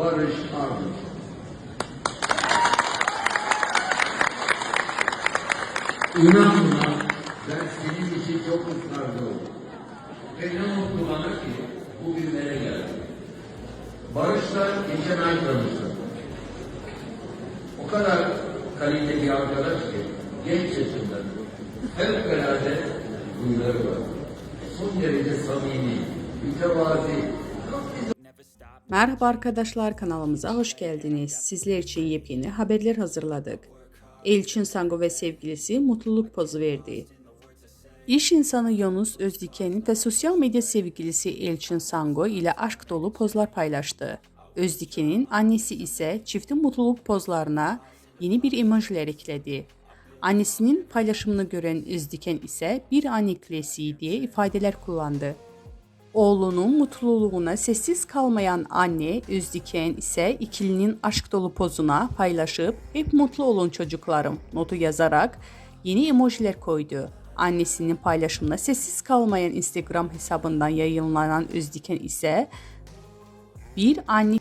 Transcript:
Barış Arduç. İnan buna ben senin için çok ısrarcı oldum. Ve ne mutlu bana ki bugünlere geldim. Barış'la geçen ay tanıştım. O kadar kaliteli arkadaş ki genç yaşında fevkalade huyları var. Son derece samimi, mütevazi, Merhaba arkadaşlar kanalımıza hoş geldiniz. Sizler için yepyeni haberler hazırladık. Elçin Sango ve sevgilisi mutluluk pozu verdi. İş insanı Yunus Özdiken ve sosyal medya sevgilisi Elçin Sango ile aşk dolu pozlar paylaştı. Özdiken'in annesi ise çiftin mutluluk pozlarına yeni bir emojiler ekledi. Annesinin paylaşımını gören Özdiken ise bir anne klasiği diye ifadeler kullandı. Oğlunun mutluluğuna sessiz kalmayan anne Üzdüken ise ikilinin aşk dolu pozuna paylaşıp hep mutlu olun çocuklarım notu yazarak yeni emojiler koydu. Annesinin paylaşımına sessiz kalmayan Instagram hesabından yayınlanan Üzdüken ise bir anne